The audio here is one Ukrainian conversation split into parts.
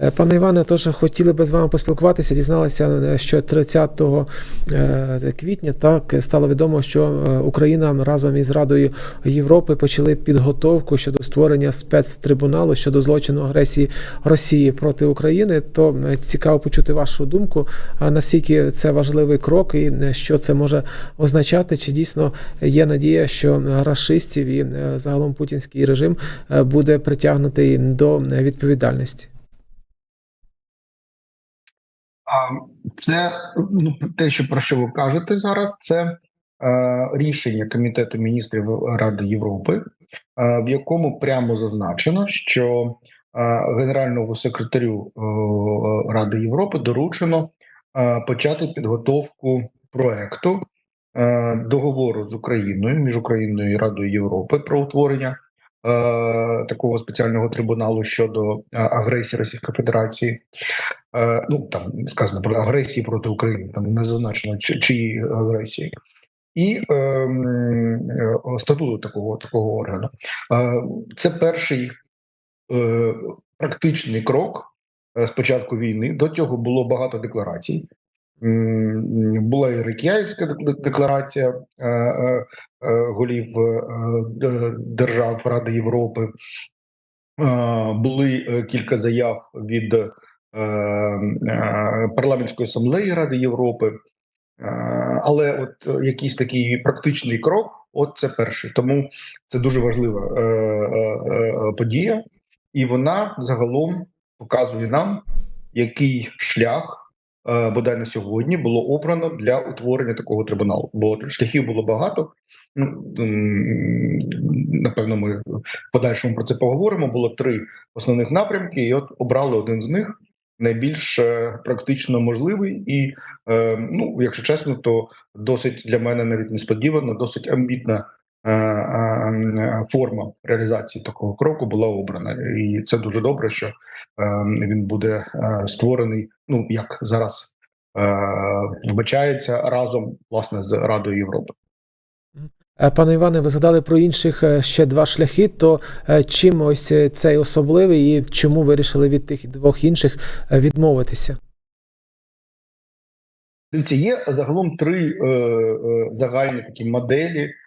Е, Пане Іване, тож хотіли би з вами поспілкуватися. Дізналися, е, що 30 е, квітня так стало відомо, що Україна разом із Радою Європи почали підготовку щодо створення спецтрибуналу щодо злочину агресії Росії проти України. То цікаво почути вашу думку. Наскільки це важливий крок, і що це може означати? Чи дійсно є надія, що рашистів і загалом путінський режим буде притягнутий до відповідальності? Це ну те, що про що ви кажете зараз, це е, рішення Комітету міністрів Ради Європи, е, в якому прямо зазначено, що е, генеральному секретарю е, Ради Європи доручено е, почати підготовку проекту е, договору з Україною між Україною і Радою Європи про утворення такого спеціального трибуналу щодо е, агресії Російської Федерації. Е, ну там сказано про агресії проти України, там не зазначено чиї агресії. І е, е, статуту такого такого органу. Е, це перший е, практичний крок е, з початку війни. До цього було багато декларацій. Була і Рикяївська дек- декларація е, е, е, голів держав Ради Європи. Були кілька заяв від парламентської асамблеї Ради Європи. Але от якийсь такий практичний крок, от це перший. Тому це дуже важлива подія, і вона загалом показує нам, який шлях бодай на сьогодні було обрано для утворення такого трибуналу. Бо шляхів було багато. Ну напевно, ми в подальшому про це поговоримо. Було три основних напрямки, і от обрали один з них найбільш е, практично можливий, і е, ну, якщо чесно, то досить для мене навіть несподівано, досить амбітна е, е, форма реалізації такого кроку була обрана, і це дуже добре, що е, він буде е, створений. Ну як зараз е, вбачається разом власне з Радою Європи. Е, Пане Іване, ви згадали про інших е, ще два шляхи. То е, чим ось е, цей особливий і чому вирішили від тих двох інших е, відмовитися? Дивіться, є загалом три е, е, загальні такі моделі е, е, е,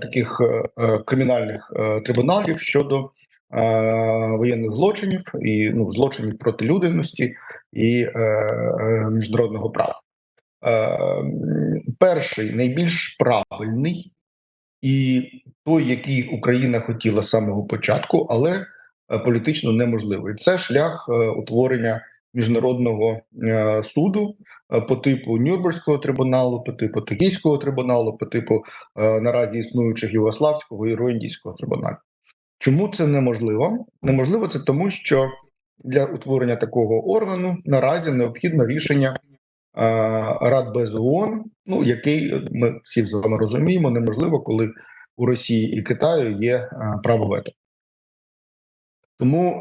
таких е, кримінальних е, трибуналів щодо е, воєнних злочинів і ну, злочинів проти людяності і е, е, міжнародного права. Е, перший найбільш правильний і той, який Україна хотіла з самого початку, але е, політично неможливий. Це шлях е, утворення міжнародного е, суду е, по типу Нюрнберзького трибуналу, по типу Токійського трибуналу, по типу е, наразі існуючих Югославського і Руандійського трибуналу. Чому це неможливо? Неможливо це тому, що для утворення такого органу наразі необхідно рішення Рад без ООН, ну який ми всі з вами розуміємо, неможливо, коли у Росії і Китаю є право вето. Тому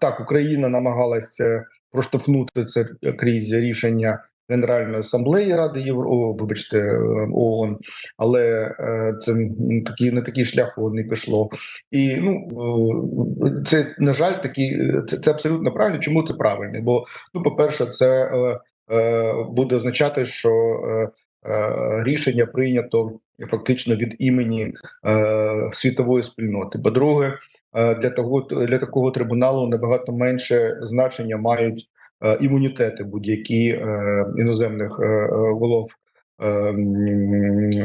так Україна намагалася проштовхнути це крізь рішення Генеральної асамблеї Ради Європи, вибачте, е, ООН, але е, це м, такий не такий шлях не пішло. І ну е, це на жаль, такі це, це абсолютно правильно. Чому це правильно? Бо ну, по-перше, це е, е, буде означати, що рішення прийнято фактично від імені світової спільноти. По-друге, е, для того для такого трибуналу набагато менше значення мають е, імунітети будь-які е, іноземних е, е, голов. е,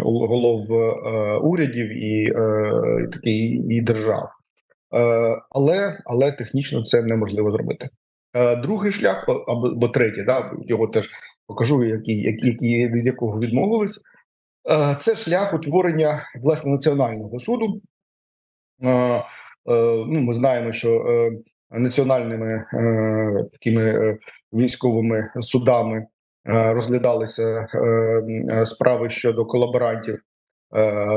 Голов е, урядів і е, такі і держав, Е, але але технічно це неможливо зробити. Е, Другий шлях або, третій, да його теж покажу, які, які, від якого відмовились. Е, Це шлях утворення власне національного суду. Е, Ну, ми знаємо, що е, національними е, такими військовими судами розглядалися справи щодо колаборантів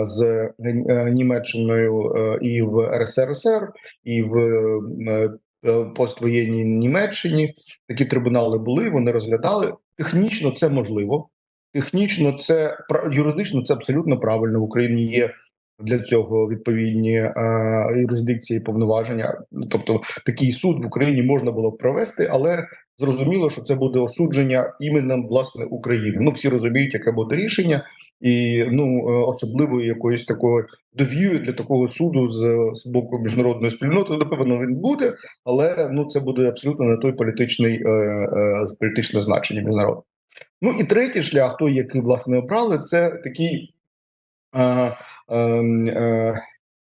з Німеччиною і в РСРСР, і в поствоєнній Німеччині. Такі трибунали були. Вони розглядали технічно. Це можливо. Технічно, це юридично це абсолютно правильно. В Україні є для цього відповідні е, юрисдикції повноваження. Ну, Тобто такий суд в Україні можна було б провести, але зрозуміло, що це буде осудження іменем власне України. Ну всі розуміють, яке буде рішення, і ну е, особливої якоїсь такої довіри для такого суду з, з боку міжнародної спільноти. Напевно, він буде, але ну це буде абсолютно не той політичний е, е, політичне значення міжнародне. Ну і третій шлях, той, який власне обрали, це такий е, е, е,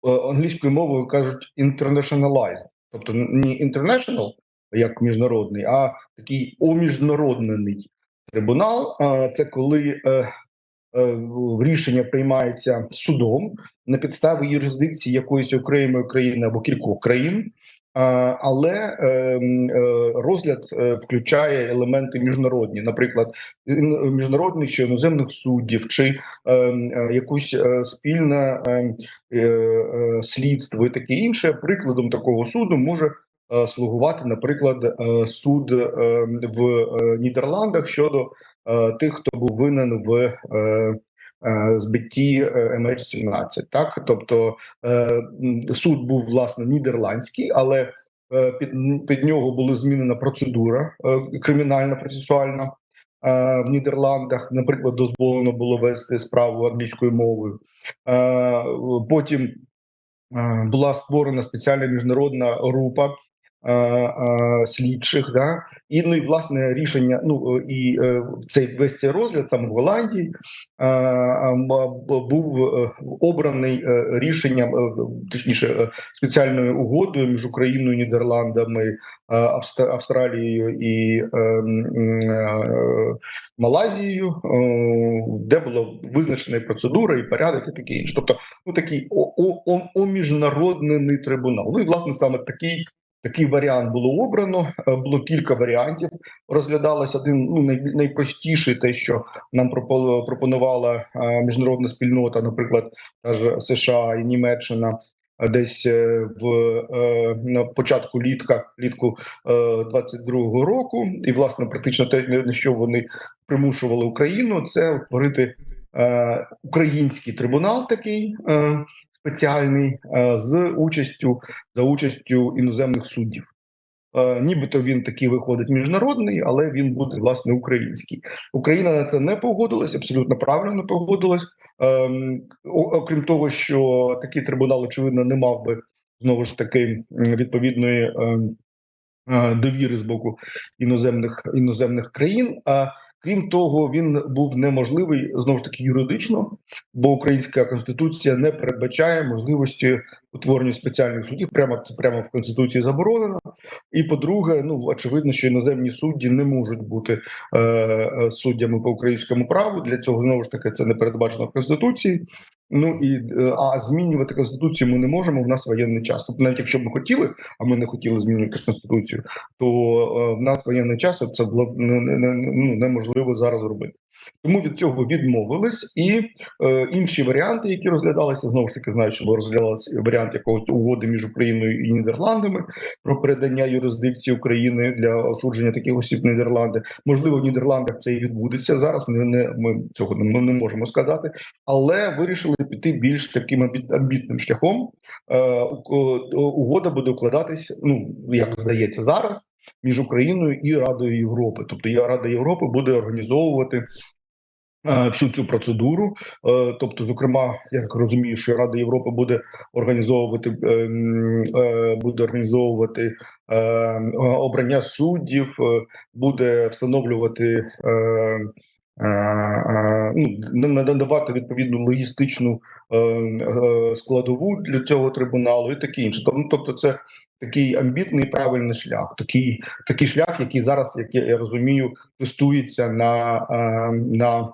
англійською мовою кажуть internationalized. тобто не international, як міжнародний, а такий оміжнароднений трибунал. Це коли е, рішення приймається судом на підставі юрисдикції якоїсь окремої країни або кількох країн. Але ем, е, розгляд е, включає елементи міжнародні, наприклад, міжнародних чи іноземних суддів, чи ем, е, якусь спільне ем, слідство і таке інше. Прикладом такого суду може слугувати, наприклад, суд в Нідерландах щодо тих, хто був винен в збитті е, MH17. Так, тобто е, суд був власне нідерландський, але е, під, під нього була змінена процедура е, кримінальна процесуальна. е, В Нідерландах, наприклад, дозволено було вести справу англійською мовою. Е, Потім е, була створена спеціальна міжнародна група е, е, слідчих. Да? І ну і власне рішення. Ну е, і е, цей весь цей розгляд саме в Голландії е, е, був е, обраний е, рішенням, е, точніше, е, спеціальною угодою між Україною, Нідерландами, е, Австралією і е, е, Малайзією, е, де було визначена процедура, і порядок, і таке інше. Тобто, ну такий о- о- оміжнароднений трибунал. Ну і власне саме такий. Такий варіант було обрано. Е, Було кілька варіантів. Розглядалось один ну най, найпростіший, те, що нам пропонувала е, міжнародна спільнота, наприклад, та ж США і Німеччина, е, десь в на початку літка, літку е, 22-го року, і власне практично те, на що вони примушували Україну, це утворити український трибунал, такий спеціальний, е, з участю за участю іноземних суддів. Е, Нібито він такий виходить міжнародний, але він буде власне український. Україна на це не погодилась, абсолютно правильно погодилась. Ем, окрім того, що такий трибунал, очевидно, не мав би знову ж таки відповідної ем, е, довіри з боку іноземних іноземних країн. А крім того, він був неможливий знову ж таки юридично, бо українська конституція не передбачає можливості утворення спеціальних судів. Прямо це прямо в конституції заборонено. І по-друге, ну очевидно, що іноземні судді не можуть бути е, е, суддями по українському праву. Для цього знову ж таки це не передбачено в конституції. Ну і е, а змінювати конституцію ми не можемо. В нас воєнний час. Тобто, навіть якщо ми хотіли, а ми не хотіли змінювати конституцію, то е, в нас воєнний час це було ну, неможливо зараз робити. Тому від цього відмовились, і е, інші варіанти, які розглядалися, знову ж таки знають, що розглядалися варіант якогось угоди між Україною і Нідерландами про передання юрисдикції України для осудження таких осіб Нідерланди. Можливо, в Нідерландах це і відбудеться зараз. Не, не ми цього не, не можемо сказати, але вирішили піти більш таким амбі- амбітним шляхом. Е, угода буде укладатись, ну як здається, зараз між Україною і Радою Європи. Тобто Рада Європи буде організовувати. Е, Всю цю процедуру, Е, тобто, зокрема, я так розумію, що Рада Європи буде організовувати е, буде організовувати обрання суддів, буде встановлювати ну, надавати відповідну логістичну складову для цього трибуналу і таке інше. Тобто, тобто, це такий амбітний правильний шлях, такий такий шлях, який зараз, як я, розумію, тестується на, на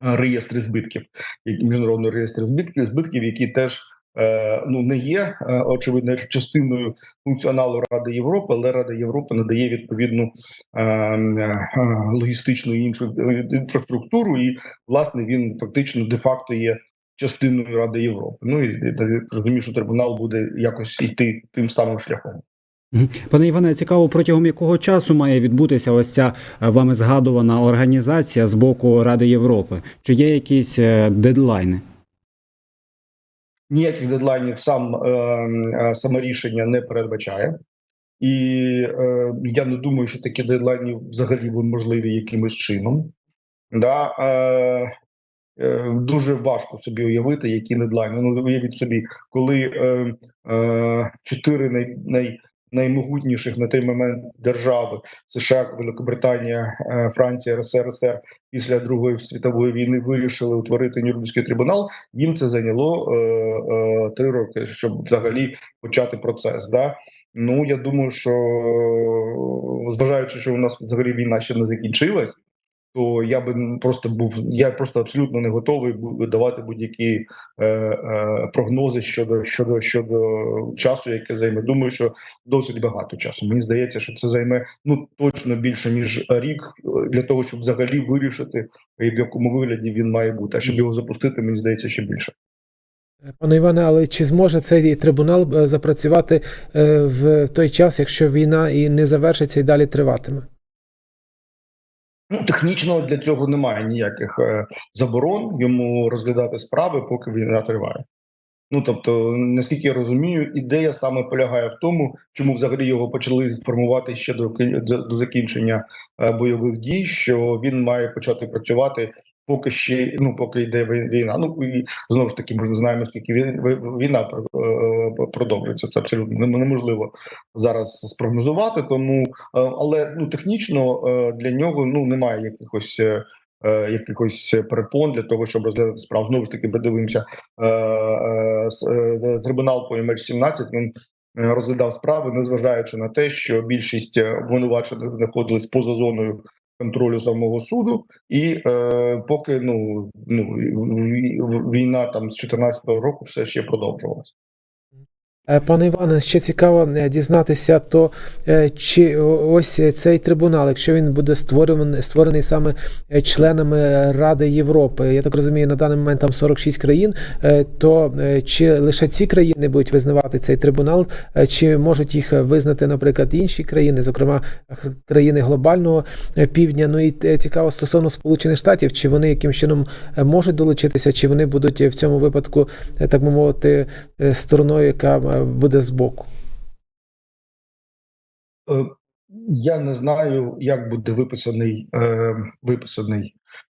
реєстрі збитків, міжнародний реєстр збитків, збитків, які теж е, ну не є е, очевидно частиною функціоналу Ради Європи, але Рада Європи надає відповідну е, е, логістичну і іншу е, інфраструктуру, і власне він фактично де-факто є частиною Ради Європи. Ну і розумію, що трибунал буде якось йти тим самим шляхом. Пане Іване, цікаво, протягом якого часу має відбутися ось ця е, вами згадувана організація з боку Ради Європи? Чи є якісь е, дедлайни? ніяких дедлайнів сам е, е, саме рішення не передбачає. І е, я не думаю, що такі дедлайни взагалі можливі якимось чином. Да, е, е, дуже важко собі уявити, які дедлайни. Ну уявіть собі, коли е, е, чотири най, най, наймогутніших на той момент держави США, Великобританія, е, Франція, РСР, після Другої світової війни вирішили утворити Нюрнберзький трибунал. Їм це зайняло е, е, три роки, щоб взагалі почати процес. Да? Ну я думаю, що зважаючи, що у нас взагалі війна ще не закінчилась, то я би просто був я просто абсолютно не готовий давати будь-які е, е, прогнози щодо щодо щодо часу, яке займе. Думаю, що досить багато часу. Мені здається, що це займе ну точно більше ніж рік е, для того, щоб взагалі вирішити, в якому вигляді він має бути. А щоб його запустити, мені здається, ще більше. Пане Іване, але чи зможе цей трибунал е, запрацювати е, в той час, якщо війна і не завершиться і далі триватиме? Ну, технічно для цього немає ніяких е, заборон йому розглядати справи, поки війна триває. Ну тобто, наскільки я розумію, ідея саме полягає в тому, чому взагалі його почали формувати ще до до закінчення е, бойових дій, що він має почати працювати. Поки ще ну поки йде війна. Ну і знову ж таки ми знаємо, скільки вій- вій- війна е, продовжується. Це абсолютно неможливо зараз спрогнозувати. Тому е, але ну технічно е, для нього ну немає якихось. Якихось перепон для того, щоб розглядати справу. Знову ж таки, подивимося е, трибунал по МР-17, Він е, розглядав справи, незважаючи на те, що більшість обвинувачених знаходились поза зоною контролю самого суду, і е, поки ну ну війна там з 14-го року все ще продовжувалась. Е, Пане Іване, ще цікаво е, дізнатися, то е, чи ось цей трибунал, якщо він буде створений, створений саме членами Ради Європи, я так розумію, на даний момент там 46 країн, то чи лише ці країни будуть визнавати цей трибунал, чи можуть їх визнати, наприклад, інші країни, зокрема країни глобального півдня? Ну і цікаво стосовно Сполучених Штатів, чи вони яким чином можуть долучитися, чи вони будуть в цьому випадку, так би мовити, стороною, яка буде збоку. Е, Я не знаю, як буде виписаний е, виписаний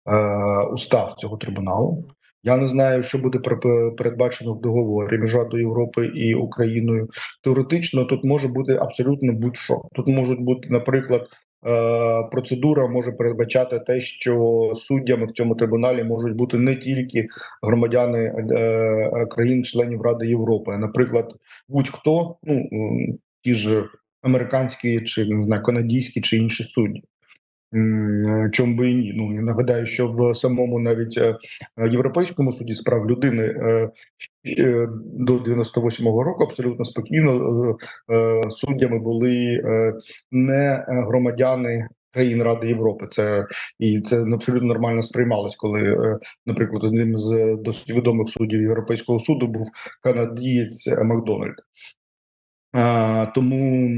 е, устав цього трибуналу. Я не знаю, що буде пер- передбачено в договорі між Радою Європи і Україною. Теоретично тут може бути абсолютно будь-що. Тут можуть бути, наприклад, процедура може передбачати те, що суддями в цьому трибуналі можуть бути не тільки громадяни е, країн-членів Ради Європи, наприклад, будь-хто, ну ті ж американські чи не знаю, канадійські чи інші судді. М, Чому би і ні? Ну я нагадаю, що в самому навіть е, європейському суді з прав людини е, до 98-го року абсолютно спокійно е, е, суддями були е, не громадяни країн Ради Європи. Це і це абсолютно нормально сприймалось, коли, е, наприклад, одним з досить відомих суддів Європейського суду був канадієць Макдональд. Тому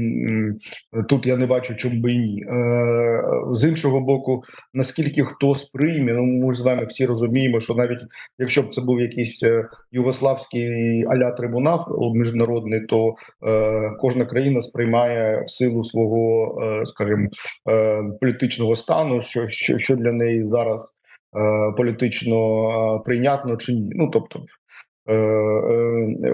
тут я не бачу, чому би ні. Е, з іншого боку, наскільки хто сприйме, ну ми ж з вами всі розуміємо, що навіть якщо б це був якийсь е, югославський аля трибунал міжнародний, то е, кожна країна сприймає в силу свого, скажімо, політичного стану, що, що, для неї зараз політично прийнятно чи ні. Ну тобто. Е, е,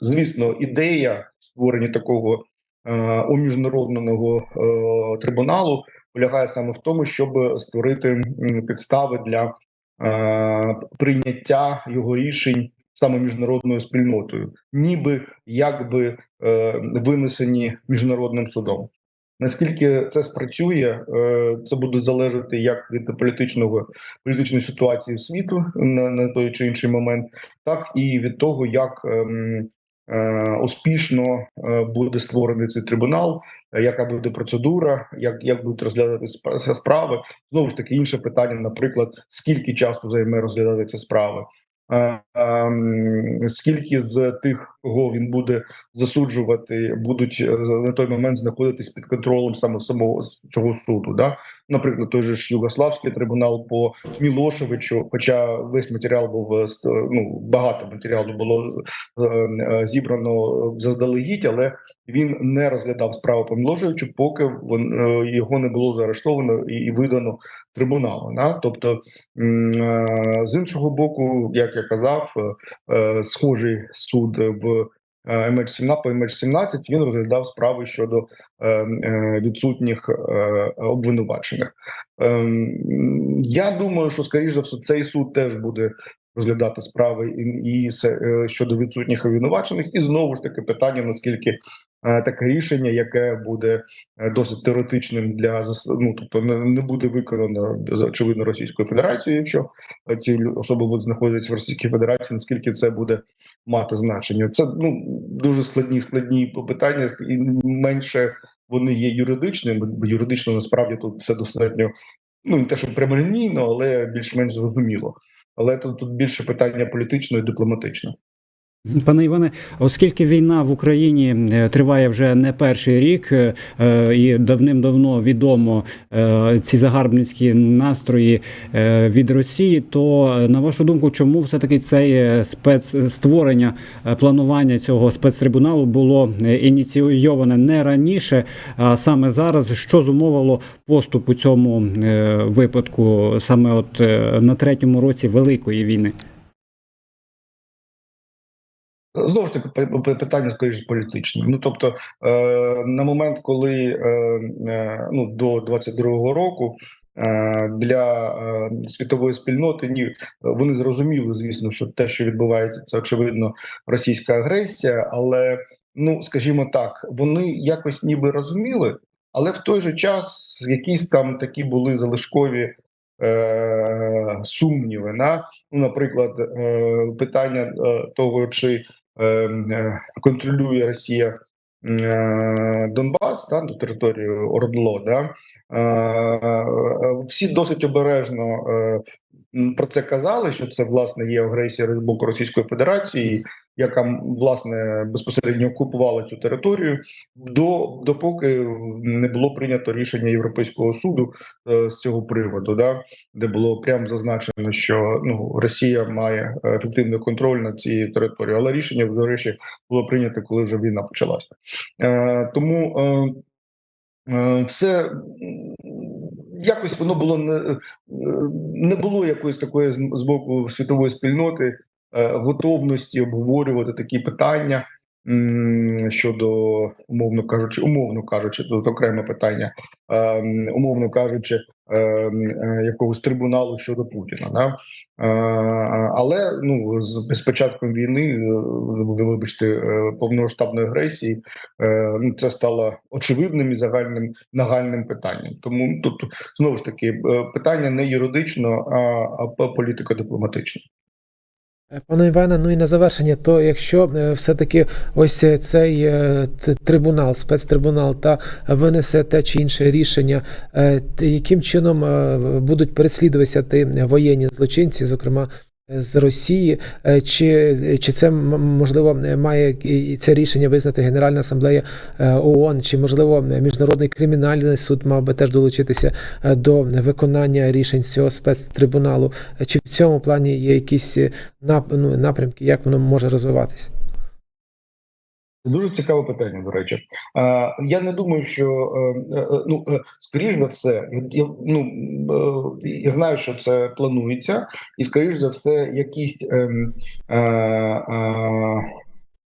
Звісно, ідея створення такого е, уміжнародного е, трибуналу полягає саме в тому, щоб створити підстави для е, прийняття його рішень саме міжнародною спільнотою, ніби якби е, винесені міжнародним судом. Наскільки це спрацює, е, це буде залежати як від політичного політичної ситуації в світу на, на той чи інший момент, так і від того, як ем, е, успішно е, буде створений цей трибунал, яка буде процедура, як, як будуть розглядати справи. Знову ж таки, інше питання, наприклад, скільки часу займе розглядати ці справи. Е, ем, Скільки з тих, кого він буде засуджувати, будуть е, на той момент знаходитись під контролем саме самого цього суду? Да? Наприклад, той же ж Югославський трибунал по Мілошевичу, хоча весь матеріал був е, ну багато матеріалу було е, е, зібрано заздалегідь, але він не розглядав справу по Мілошевичу, поки його не було заарештовано і, видано трибуналу. Да? Тобто, з іншого боку, як я казав, схожий суд в е, MH17 по MH17 він розглядав справи щодо е, е, відсутніх обвинувачених. Ем, Я думаю, що скоріше за все цей суд теж буде розглядати справи і, і е, щодо відсутніх обвинувачених, і знову ж таки питання наскільки е, таке рішення, яке буде е, досить теоретичним для ну, тобто не, буде виконано очевидно Російською Федерацією, якщо ці особи будуть знаходитися в Російській Федерації, наскільки це буде мати значення? Це ну дуже складні складні питання, і менше вони є юридичними, бо юридично насправді тут все достатньо ну не те, що прямолінійно, але більш-менш зрозуміло. Але тут, тут більше питання політично і дипломатично. Пане Іване, оскільки війна в Україні е, триває вже не перший рік, е, е, і давним-давно відомо ці загарбницькі настрої від Росії, то на вашу думку, чому все таки це спецстворення планування цього спецтрибуналу було ініційоване не раніше, а саме зараз, що зумовило поступ у цьому випадку, саме от на третьому році великої війни? Знову ж таки, пи- питання скоріше політичне. Ну тобто, е, на момент, коли е, е, ну до 22-го року е, для е, світової спільноти ні, вони зрозуміли, звісно, що те, що відбувається, це очевидно російська агресія, але ну скажімо так, вони якось ніби розуміли, але в той же час якісь там такі були залишкові. Е, сумніви на ну, наприклад, е, питання того, чи контролює Росія е, Донбас, да, ну, територію Ордло, да, е, е, всі досить обережно е, про це казали, що це власне є агресія з боку Російської Федерації, яка власне безпосередньо окупувала цю територію, до допоки не було прийнято рішення Європейського суду е, з цього приводу, да, де було прямо зазначено, що ну Росія має ефективний контроль над цією територією, але рішення речі було прийнято, коли вже війна почалася. Е, тому е, е, все якось воно було не, е, не було якоїсь такої з боку світової спільноти е, готовності обговорювати такі питання. Щодо умовно кажучи, умовно кажучи, тут окреме питання, е, умовно кажучи, якогось трибуналу щодо Путіна. Да? Е, але ну з, початком війни, е, вибачте, е, повномасштабної агресії, е, ну це стало очевидним і загальним нагальним питанням. Тому тут знову ж таки е, питання не юридично, а, а політико-дипломатично. Е, Пане Іване, ну і на завершення, то якщо е, все-таки ось е, цей е, трибунал, спецтрибунал та винесе те чи інше рішення, е, яким чином е, будуть переслідуватися ті воєнні злочинці, зокрема е, з Росії, Е, чи, чи це можливо має це рішення визнати Генеральна асамблея е, ООН, чи можливо міжнародний кримінальний суд мав би теж долучитися е, до виконання рішень цього спецтрибуналу? Чи в цьому плані є якісь ну, напрямки, як воно може розвиватися? Це дуже цікаве питання. До речі, я не думаю, що е, е, ну е, скоріш за все, я, ну я знаю, що це планується, і скоріш за все, якісь ем,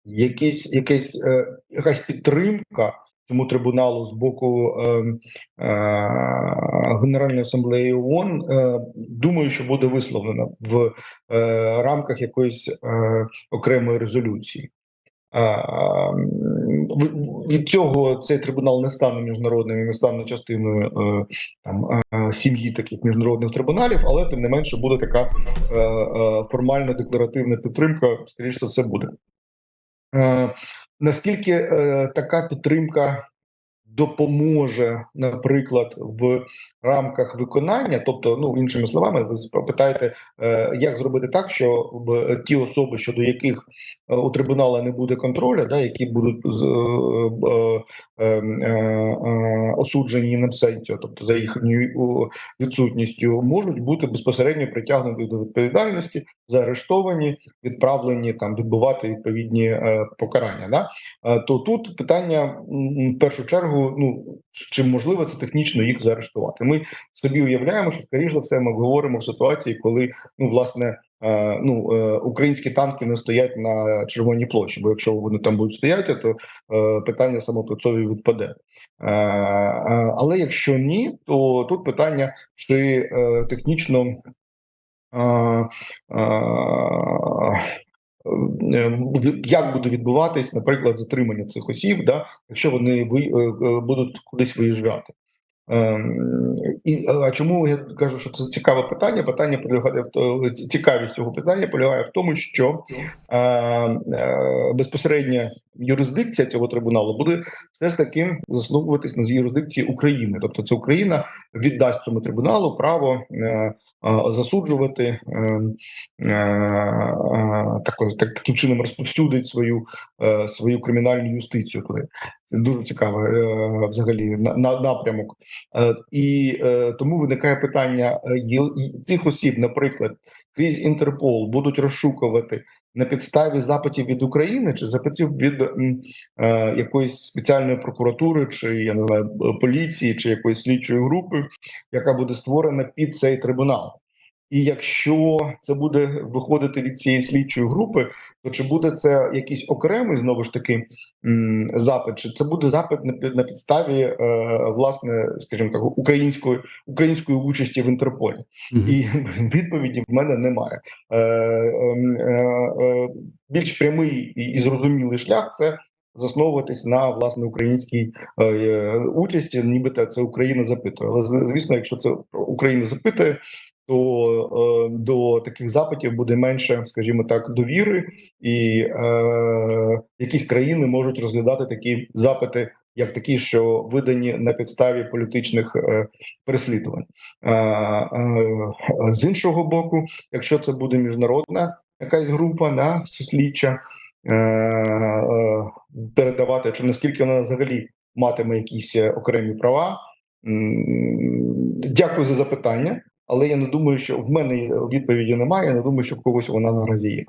якісь, якесь, е, якась підтримка цьому трибуналу з боку е, е, Генеральної асамблеї ООН, е, думаю, що буде висловлена в е, рамках якоїсь е, окремої резолюції. Від цього цей трибунал не стане міжнародним і не стане частиною е, там е, сім'ї таких міжнародних трибуналів, але тим не менше буде така е, формальна декларативна підтримка, Скоріше за все буде. Наскільки така підтримка допоможе, наприклад, в рамках виконання, тобто, ну іншими словами, ви питаєте, е, як зробити так, що в ті особи, щодо яких е, у трибунала не буде контролю, да, які будуть з- е, е, е, е, осуджені на абсенті, тобто за їхньою відсутністю, можуть бути безпосередньо притягнуті до відповідальності, заарештовані, відправлені там відбувати відповідні е, покарання. Да? Е, то тут питання в першу чергу: ну чи можливо це технічно їх заарештувати? Ми собі уявляємо, що скоріш за все ми говоримо в ситуації, коли ну власне. е, Ну, е, українські танки не стоять на червоній площі, бо якщо вони там будуть стояти, то е, питання самопрацові відпаде. Але якщо ні, то тут питання, чи технічно як буде відбуватись, наприклад, затримання цих осіб, да, якщо вони ви, е, е, будуть кудись виїжджати. Ем, І а чому я кажу, що це цікаве питання? Питання полягає в цікавість цього питання полягає в тому, що е, е, безпосередня юрисдикція цього трибуналу буде все ж таки засновуватись на юрисдикції України. Тобто, це Україна віддасть цьому трибуналу право е, е, засуджувати е, е, е, такою- так, таким чином розповсюдить свою, е, свою кримінальну юстицію туди. Дуже цікавий е, взагалі на, на напрямок. Е, і е, тому виникає питання: цих осіб, наприклад, крізь Інтерпол будуть розшукувати на підставі запитів від України чи запитів від якоїсь спеціальної прокуратури, чи я не знаю поліції, чи якоїсь слідчої групи, яка буде створена під цей трибунал. І якщо це буде виходити від цієї слідчої групи, то чи буде це якийсь окремий знову ж таки запит, чи це буде запит на, під- на підставі е, власне, скажімо так, української української участі в Інтерполі? Мгм. І відповіді в мене немає. Е, ем, е, е, більш прямий і, і зрозумілий шлях це засновуватись на власне українській е, е, участі, нібито це Україна запитує. Але звісно, якщо це Україна запитує, то е, до таких запитів буде менше, скажімо так, довіри, і е, якісь країни можуть розглядати такі запити. Як такі, що видані на підставі політичних е, переслідувань, Е, е, з іншого боку, якщо це буде міжнародна якась група, да, слідча, е, е, передавати, чи наскільки вона взагалі матиме якісь е, окремі права. Дякую за запитання, але я не думаю, що в мене відповіді немає. Я не думаю, що в когось вона наразі є.